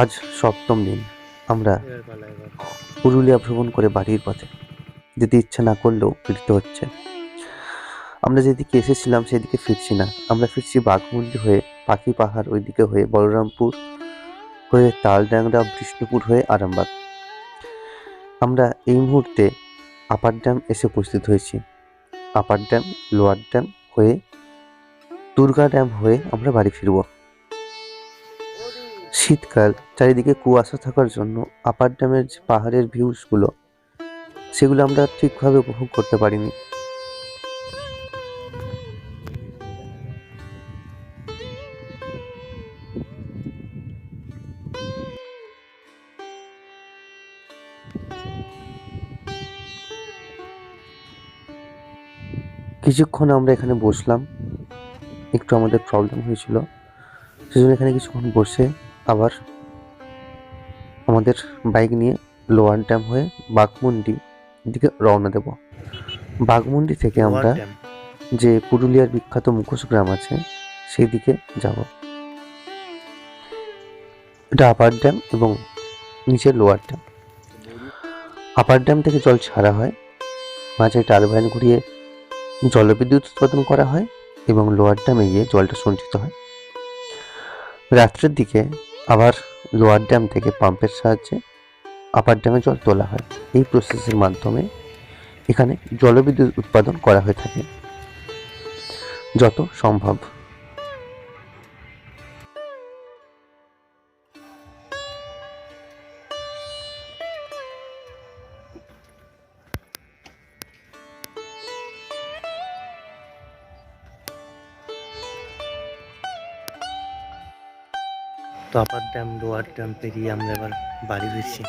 আজ সপ্তম দিন। আমরা পুরুলিয়া ভ্রমণ করে বাড়ির পথে যেতে ইচ্ছা না করলেও ফিরতে হচ্ছে। আমরা যেদিকে এসেছিলাম সেদিকে ফিরছি না। আমরা ফিরছি বাঘমুন্ডি হয়ে পাখি পাহাড় ওইদিকে হয়ে বলরামপুর হয়ে তালডাংরা, বিষ্ণুপুর হয়ে আরামবাগ। আমরা এই মুহূর্তে আপার ড্যাম এসে উপস্থিত হয়েছি। আপার ড্যাম, লোয়ার ড্যাম হয়ে, দুর্গা ড্যাম হয়ে আমরা বাড়ি ফিরব। শীতকাল, চারিদিকে কুয়াশা থাকার জন্য আপার ড্যামের যে পাহাড়ের ভিউসগুলো, সেগুলো আমরা ঠিকভাবে উপভোগ করতে পারিনি। কিছুক্ষণ আমরা এখানে বসলাম। একটু আমাদের প্রবলেম হয়েছিল। সেজন্য এখানে কিছুক্ষণ বসে আবার আমাদের বাইক নিয়ে লোয়ার ড্যাম হয়ে বাঘমুন্ডি দিকে রওনা দেব। বাঘমুন্ডি থেকে আমরা যে পুরুলিয়ার বিখ্যাত মুখোশ গ্রাম আছে সেই দিকে যাব। এটা আপার ড্যাম এবং নিচে লোয়ার ড্যাম। আপার ড্যাম থেকে জল ছাড়া হয় মাঝে টারবাইন ঘুরিয়ে জলবিদ্যুৎ উৎপাদন করা হয় এবং লোয়ার ড্যামে গিয়ে জলটা সঞ্চিত হয়। রাত্রের দিকে আবার লোয়ার ড্যাম থেকে পাম্পের সাহায্যে আপার ড্যামে জল তোলা হয়। এই প্রসেসের মাধ্যমে এখানে জলবিদ্যুৎ উৎপাদন করা হয়ে থাকে। যত সম্ভব। তো আপার ড্যাম লোয়ার ড্যাম পেরিয়ে আমরা এবার বাড়ি ফিরছি।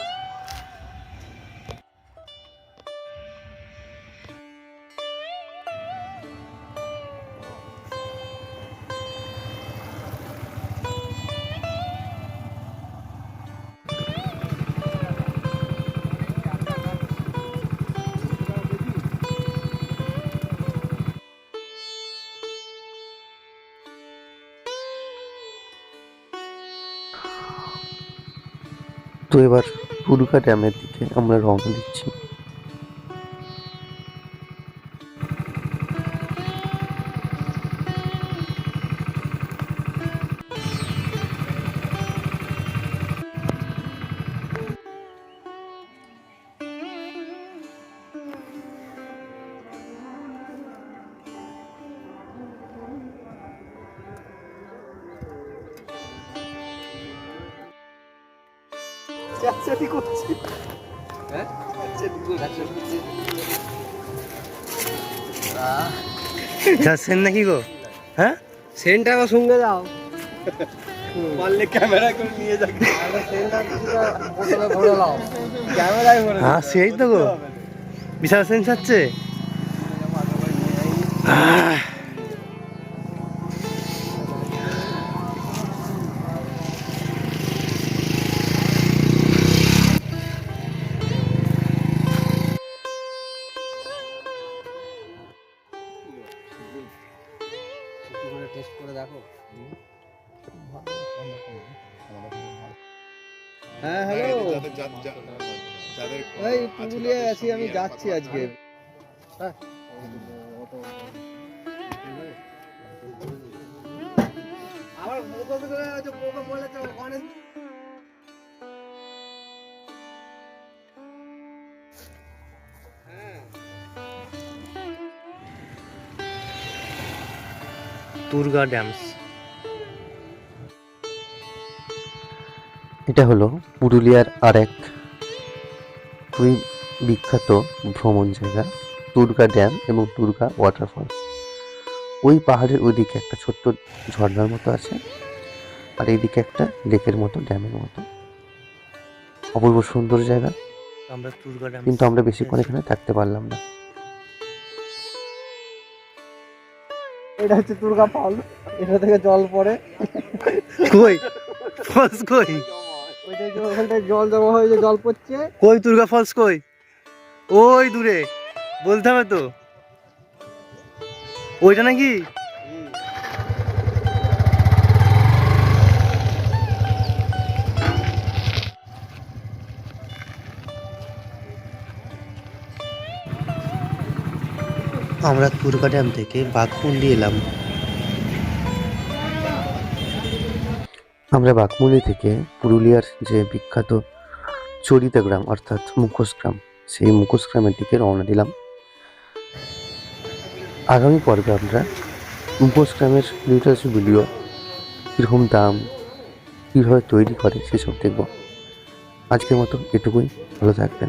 তো এবার পুরুকা ড্যামের দিকে আমরা রওনা দিচ্ছি। যাচ্ছেন নাকি গো? হ্যাঁ? আমার সঙ্গে যাও পারলে ক্যামেরা করে নিয়ে যাবে সেন্টার বোতলে ভরে নাও। ক্যামেরায় ভরে হ্যাঁ সেই তো গো। বিশাল সেন যাচ্ছে টেস্ট করে দেখো। হ্যাঁ হ্যালো যাদের এই পুরুলিয়ায় আছি আমি যাচ্ছি আজকে। হ্যাঁ। আমার মুখ বলে আছে বোকা দুর্গা ড্যামস। এটা হলো পুরুলিয়ার আরেক খুবই বিখ্যাত ভ্রমণ জায়গা দুর্গা ড্যাম এবং দুর্গা ওয়াটারফলস ওই পাহাড়ের ওইদিকে একটা ছোট্ট ঝর্ণার মতো আছে আর এইদিকে একটা লেকের মতো ড্যামের মতো। অপূর্ব সুন্দর জায়গা। আমরা দুর্গা ড্যাম কিন্তু আমরা বেশিক্ষণ এখানে থাকতে পারলাম না। এটা হচ্ছে দুর্গা ফল এটা থেকে জল পড়ে। কই? ফলস কই? ওইটা জল জমা হয়ে জল পড়ছে। কই দুর্গা ফলস কই? ওই দূরে বলতে হবে তো। ওইটা নাকি? আমরা তুরকা ড্যাম থেকে বাঘমুন্ডি এলাম। আমরা বাঘমুন্ডি থেকে পুরুলিয়ার যে বিখ্যাত চরিতা গ্রাম, অর্থাৎ মুখোশ গ্রাম, সেই মুখোশ গ্রামের দিকে রওনা দিলাম। আগামী পর্বে আমরা মুখোশ গ্রামের লিটারেস ভিডিও, কীরকম দাম, কীভাবে তৈরি করে, সেসব দেখব। আজকের মতো এটুকুই, ভালো থাকবেন।